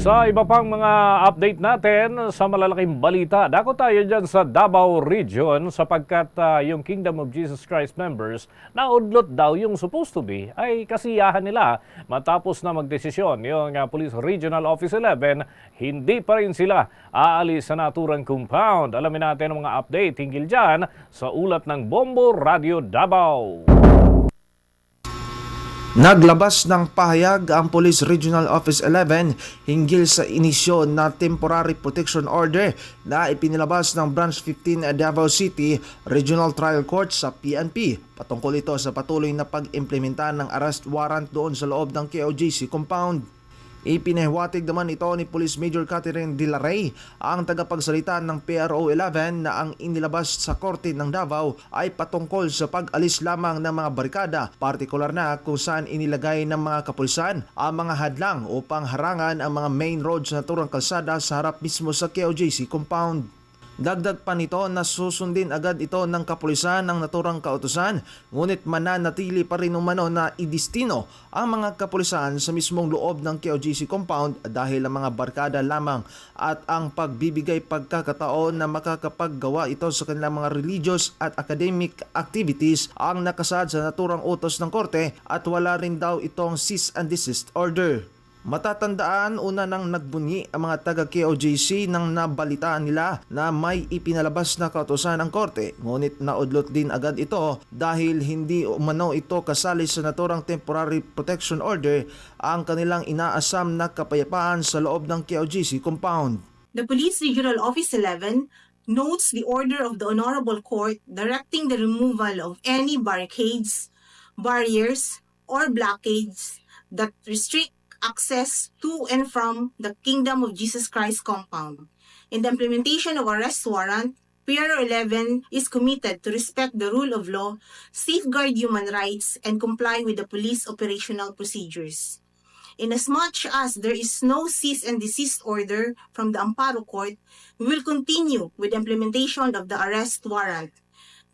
Sa iba pang mga update natin sa malalaking balita, dako tayo dyan sa Davao Region sapagkat ah, yung Kingdom of Jesus Christ members naudlot daw yung supposed to be ay kasiyahan nila matapos na magdesisyon yung ah, Police Regional Office 11 hindi pa rin sila aalis sa naturang compound. Alamin natin ang mga update hinggil dyan sa ulat ng Bombo Radio Davao. Naglabas ng pahayag ang Police Regional Office 11 hinggil sa inisyon na Temporary Protection Order na ipinilabas ng Branch 15 Davao City Regional Trial Court sa PNP. Patungkol ito sa patuloy na pag-implementa ng arrest warrant doon sa loob ng KOJC compound. Ipinahiwatig naman ito ni Police Major Catherine De La Rey, ang tagapagsalita ng PRO 11 na ang inilabas sa korte ng Davao ay patungkol sa pag-alis lamang ng mga barikada, partikular na kung saan inilagay ng mga kapulisan ang mga hadlang upang harangan ang mga main roads na turang kalsada sa harap mismo sa KOJC compound. Dagdag pa nito na susundin agad ito ng kapulisan ng naturang kautusan ngunit mananatili pa rin umano na idistino ang mga kapulisan sa mismong loob ng KOGC compound dahil ang mga barkada lamang at ang pagbibigay pagkakataon na makakapaggawa ito sa kanilang mga religious at academic activities ang nakasad sa naturang utos ng korte at wala rin daw itong cease and desist order. Matatandaan una nang nagbunyi ang mga taga KOJC nang nabalitaan nila na may ipinalabas na kautosan ng korte ngunit naudlot din agad ito dahil hindi umano ito kasali sa naturang temporary protection order ang kanilang inaasam na kapayapaan sa loob ng KOJC compound. The Police Regional Office 11 notes the order of the Honorable Court directing the removal of any barricades, barriers, or blockades that restrict access to and from the Kingdom of Jesus Christ compound. In the implementation of arrest warrant, PRO 11 is committed to respect the rule of law, safeguard human rights, and comply with the police operational procedures. Inasmuch as there is no cease and desist order from the Amparo Court, we will continue with the implementation of the arrest warrant.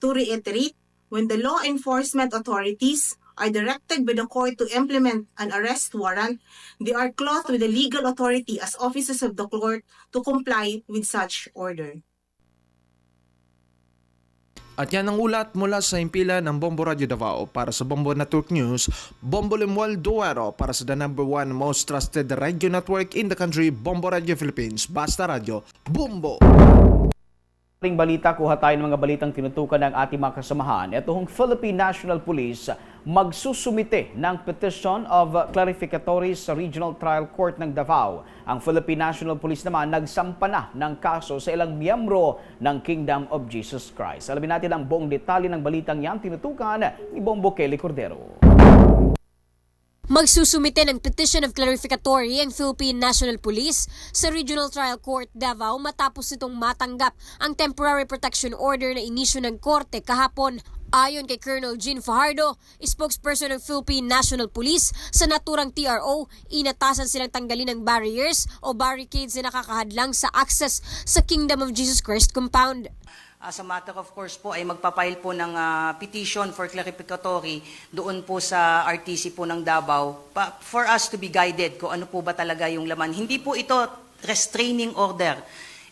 To reiterate, when the law enforcement authorities are directed by the court to implement an arrest warrant, they are clothed with the legal authority as officers of the court to comply with such order. At yan ang ulat mula sa impila ng Bombo Radio Davao para sa Bombo Network News, Bombo Limuel Duero para sa the number one most trusted radio network in the country, Bombo Radio Philippines, Basta Radio, Bombo! Ating balita, kuha tayo ng mga balitang tinutukan ng ating mga kasamahan. Itong Philippine National Police magsusumite ng petition of clarificatory sa Regional Trial Court ng Davao. Ang Philippine National Police naman nagsampa na ng kaso sa ilang miyembro ng Kingdom of Jesus Christ. Alamin natin ang buong detalye ng balitang yan tinutukan ni Bombo Kelly Cordero. Magsusumite ng Petition of Clarificatory ang Philippine National Police sa Regional Trial Court Davao matapos nitong matanggap ang Temporary Protection Order na inisyo ng korte kahapon. Ayon kay Colonel Jean Fajardo, spokesperson ng Philippine National Police, sa naturang TRO, inatasan silang tanggalin ng barriers o barricades na nakakahadlang sa access sa Kingdom of Jesus Christ compound. As a matter of course po ay magpapail po ng ah, petition for clarificatory doon po sa RTC po ng Davao pa, for us to be guided kung ano po ba talaga yung laman. Hindi po ito restraining order.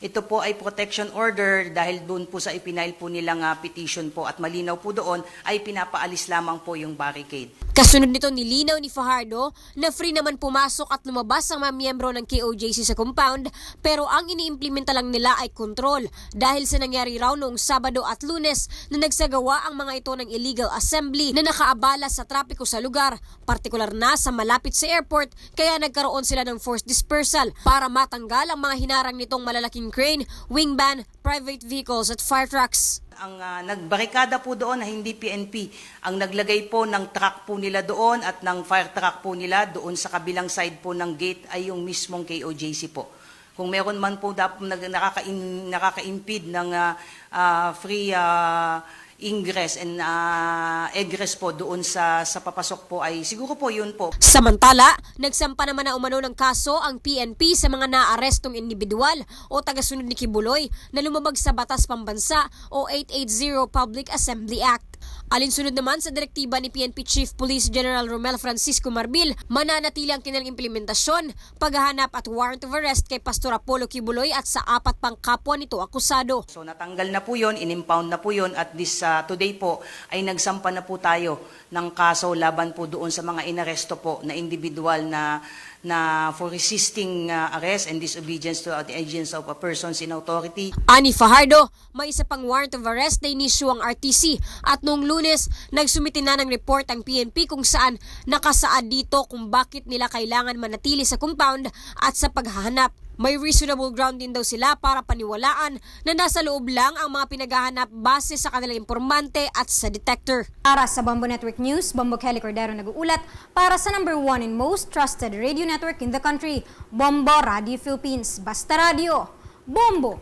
Ito po ay protection order dahil doon po sa ipinail po nilang ah, petition po at malinaw po doon ay pinapaalis lamang po yung barricade. Kasunod nito nilinaw ni Fajardo na free naman pumasok at lumabas ang mga miyembro ng KOJC sa compound pero ang iniimplementa lang nila ay control dahil sa nangyari raw noong Sabado at Lunes na nagsagawa ang mga ito ng illegal assembly na nakaabala sa trapiko sa lugar, partikular na sa malapit sa airport kaya nagkaroon sila ng forced dispersal para matanggal ang mga hinarang nitong malalaking crane, wingman, private vehicles at fire trucks. Ang ah, nagbarikada po doon na hindi PNP, ang naglagay po ng truck po nila doon at ng fire truck po nila doon sa kabilang side po ng gate ay yung mismong KOJC po. Kung meron man po nakaka-impede ng ah, ah, free ah, ingress and ah, egress po doon sa sa papasok po ay siguro po yun po. Samantala, nagsampa naman na umano ng kaso ang PNP sa mga naarestong individual o tagasunod ni Kibuloy na lumabag sa Batas Pambansa o 880 Public Assembly Act. Alinsunod naman sa direktiba ni PNP Chief Police General Romel Francisco Marbil, mananatili ang kanilang implementasyon, paghahanap at warrant of arrest kay Pastor Apollo Kibuloy at sa apat pang kapwa nito akusado. So natanggal na po yun, in-impound na po yun at this uh, today po ay nagsampa na po tayo ng kaso laban po doon sa mga inaresto po na individual na na for resisting uh, arrest and disobedience to the agents of a persons in authority. Ani Fajardo, may isa pang warrant of arrest na inisyu ang RTC at noong lunes, nagsumiti na ng report ang PNP kung saan nakasaad dito kung bakit nila kailangan manatili sa compound at sa paghahanap. May reasonable ground din daw sila para paniwalaan na nasa loob lang ang mga pinaghahanap base sa kanilang informante at sa detector. Para sa Bombo Network News, Bombo Kelly Cordero nag-uulat para sa number one and most trusted radio network in the country, Bombo Radio Philippines. Basta Radio, Bombo!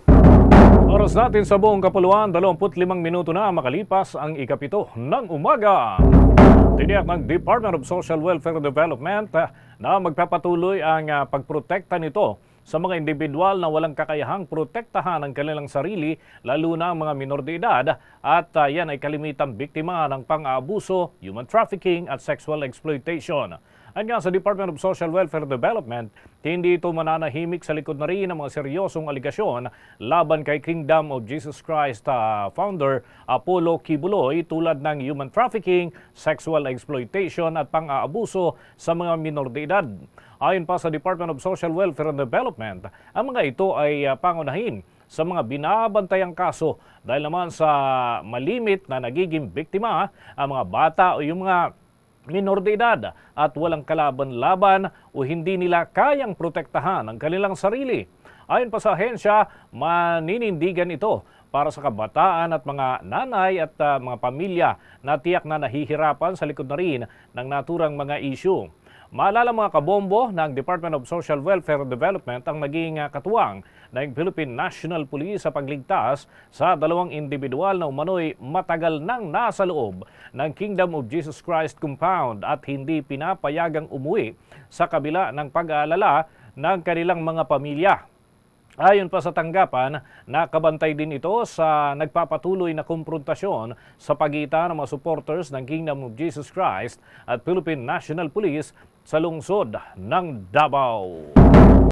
Oras natin sa buong kapuluan, 25 minuto na makalipas ang ikapito ng umaga. Tiniyak ng Department of Social Welfare and Development na magpapatuloy ang ah, pagprotekta nito sa mga individual na walang kakayahang protektahan ang kanilang sarili, lalo na ang mga minor de edad, at ah, yan ay kalimitang biktima ng pang-aabuso, human trafficking at sexual exploitation. At nga sa Department of Social Welfare Development, hindi ito mananahimik sa likod na rin ng mga seryosong aligasyon laban kay Kingdom of Jesus Christ ah, founder Apollo Kibuloy tulad ng human trafficking, sexual exploitation at pang-aabuso sa mga minor de edad. Ayon pa sa Department of Social Welfare and Development, ang mga ito ay ah, pangunahin sa mga binabantayang kaso dahil naman sa malimit na nagiging biktima ang mga bata o yung mga minor de edad at walang kalaban-laban o hindi nila kayang protektahan ang kanilang sarili. Ayon pa sa ahensya, maninindigan ito para sa kabataan at mga nanay at ah, mga pamilya na tiyak na nahihirapan sa likod na rin ng naturang mga issue. Maalala mga kabombo ng Department of Social Welfare and Development ang naging ah, katuwang ng Philippine National Police sa pagligtas sa dalawang individual na umano'y matagal nang nasa loob ng Kingdom of Jesus Christ compound at hindi pinapayagang umuwi sa kabila ng pag-aalala ng kanilang mga pamilya. Ayon pa sa tanggapan, nakabantay din ito sa nagpapatuloy na komprontasyon sa pagitan ng mga supporters ng Kingdom of Jesus Christ at Philippine National Police sa lungsod ng Davao.